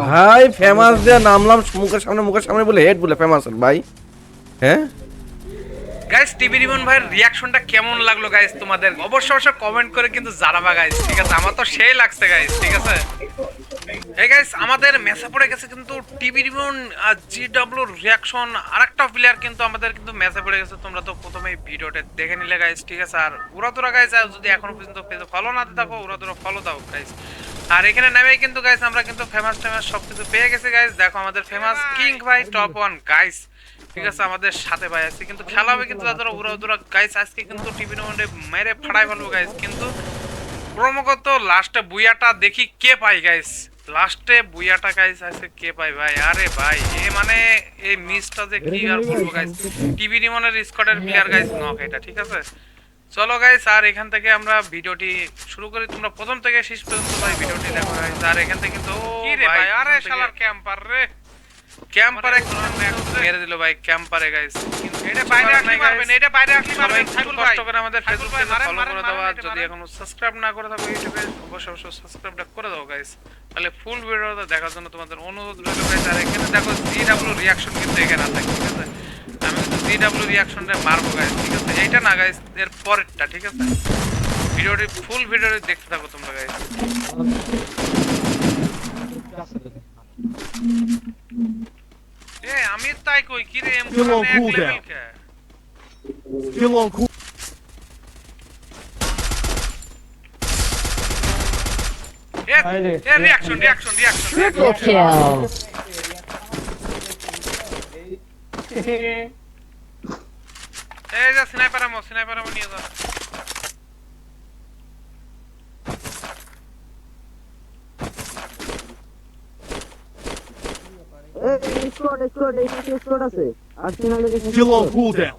ভাই ফেমাস দিয়ে নামলাম মুখের সামনে মুখের সামনে বলে হেড বলে ফেমাস ভাই। হ্যাঁ? গাইস টিভি রিমন ভাইয়ের রিয়াকশনটা কেমন লাগল গাইস তোমাদের? অবশ্যই অবশ্যই কমেন্ট করে কিন্তু জানাবা গাইস ঠিক আছে? আমার তো সেই লাগছে গাইস ঠিক আছে? এই গাইস আমাদের মেসে পড়ে গেছে কিন্তু TV Rimon G W reaction আরেকটা প্লেয়ার কিন্তু আমাদের কিন্তু মেসে পড়ে গেছে। তোমরা তো প্রথমেই ভিডিওটা দেখে নিলে গাইস ঠিক আছে? আর উড়াদুরা গাইস যদি এখনও পর্যন্ত পেজে ফলো না দিয়ে থাকো উড়াদুরা ফলো দাও গাইস আর এখানে নামেই কিন্তু গাইস আমরা কিন্তু ফেমাস ফেমাস সবকিছু পেয়ে গেছি গাইস দেখো আমাদের ফেমাস কিং ভাই টপ ওয়ান গাইস ঠিক আছে, আমাদের সাথে ভাই আছে, কিন্তু খেলা হবে কিন্তু তাদের উড়া উড়া গাইস আজকে কিন্তু টিভি মধ্যে মেরে ফাড়াই ফেলব গাইস কিন্তু ক্রমাগত লাস্টে বুইয়াটা দেখি কে পাই গাইস লাস্টে বুইয়াটা গাইস আছে কে পাই ভাই? আরে ভাই, এ মানে এই মিসটা যে কি আর বলব গাইস টিভি রিমনের স্কোয়াডের প্লেয়ার গাইস নক এটা, ঠিক আছে? চলো গাইস আর এখান থেকে আমরা ভিডিওটি শুরু করি। তোমরা প্রথম থেকে শেষ পর্যন্ত ভাই ভিডিওটি দেখো গাইস আর এখান থেকে কিন্তু কি রে ভাই আরে শালার ক্যাম্পার রে। ক্যাম্পারে মেরে দিল ভাই ক্যাম্পারে গাইস এটা বাইরে আসলে মারবেন এটা বাইরে আসলে মারবেন সাইকুল ভাই কষ্ট করে আমাদের ফেসবুক পেজে ফলো করে দাও আর যদি এখনও সাবস্ক্রাইব না করে থাকো ইউটিউবে অবশ্যই অবশ্যই সাবস্ক্রাইবটা করে দাও গাইস তাহলে ফুল ভিডিওটা দেখার জন্য তোমাদের অনুরোধ রইল গাইস আর এখানে দেখো জিডব্লিউ রিঅ্যাকশন কিন্তু এখানে আছে ঠিক আছে? জিডব্লিউ রিঅ্যাকশনটা মারবো গাইস ঠিক আছে এইটা না গাইস এর পরেরটা ঠিক আছে ভিডিওটি ফুল ভিডিওটি দেখতে থাকো তোমরা গাইস এ আমি তাই কই কি রে এম Still on এক level কে? Still on cool. এ এ reaction reaction reaction Triple kill. এই যে স্নাইপার আমো স্নাইপার আমো নিয়ে যাও Still on cooldown.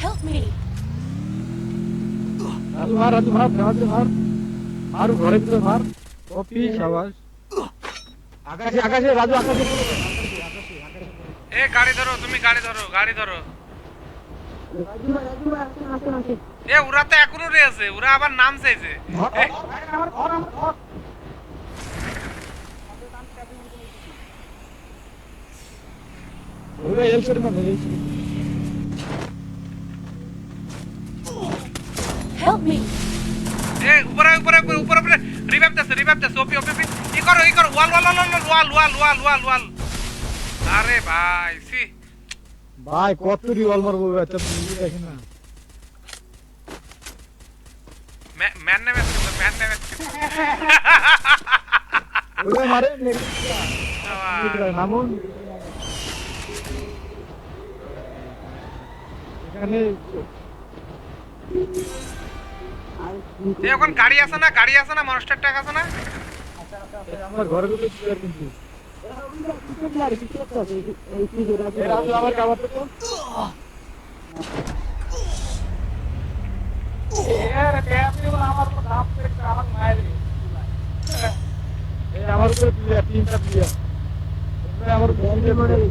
Help me. Raju মার রাজু মার রাজু মার মার ঘরে ভিতরে মার কপি সাবাস আকাশে আকাশে রাজু আকাশে এ গাড়ি ধরো তুমি গাড়ি ধরো গাড়ি ধরো। এ ওরা তো এখনও রয়েছে ওরা আবার নাম চাইছে এ, ওরে এল করে মার Help me. এ উপরে উপরে উপরে উপরে উপরে। রিভাইভ দাও রিভাইভ দাও ওপি ওপি ই করো ই করো। ওয়াল ওয়াল ওয়াল ওয়াল ওয়াল ওয়াল ওয়াল ওয়াল আরে ভাই সি ভাই কত রিওয়াল মারবো বাচ্চা তুমি দেখেন না। ম্যান নেমে ম্যান নেমে ওরে মারে নামুন এখানে এখন গাড়ি আছে না গাড়ি আছে না মনস্টার ট্যাগ আছে না আমার ঘরে প্লেয়ার কিন্তু আমার তো এই আমার উপরে প্লেয়ার তিনটা প্লেয়ার আমার বন্ধে মানে এই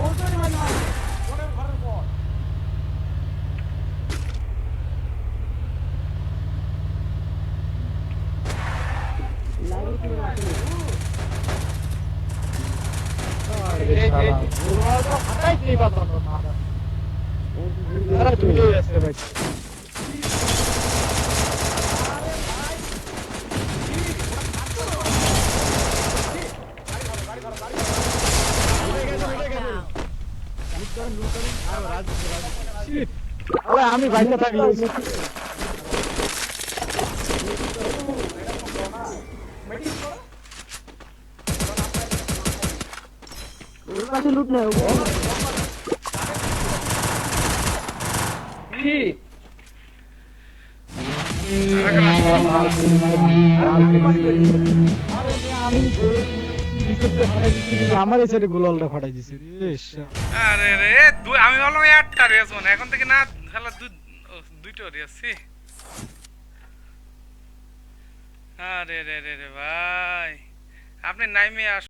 আমি বাইরে থাকি। আমার এই সাইডে গোলালটা ফাটাই দিছে আরে রে দুই আমি ভাবলাম একটা রেস মানে এখন থেকে না খেলা দুই ও, দুইটো রেস আরে রে রে রে ভাই। আপনি নাইমে আস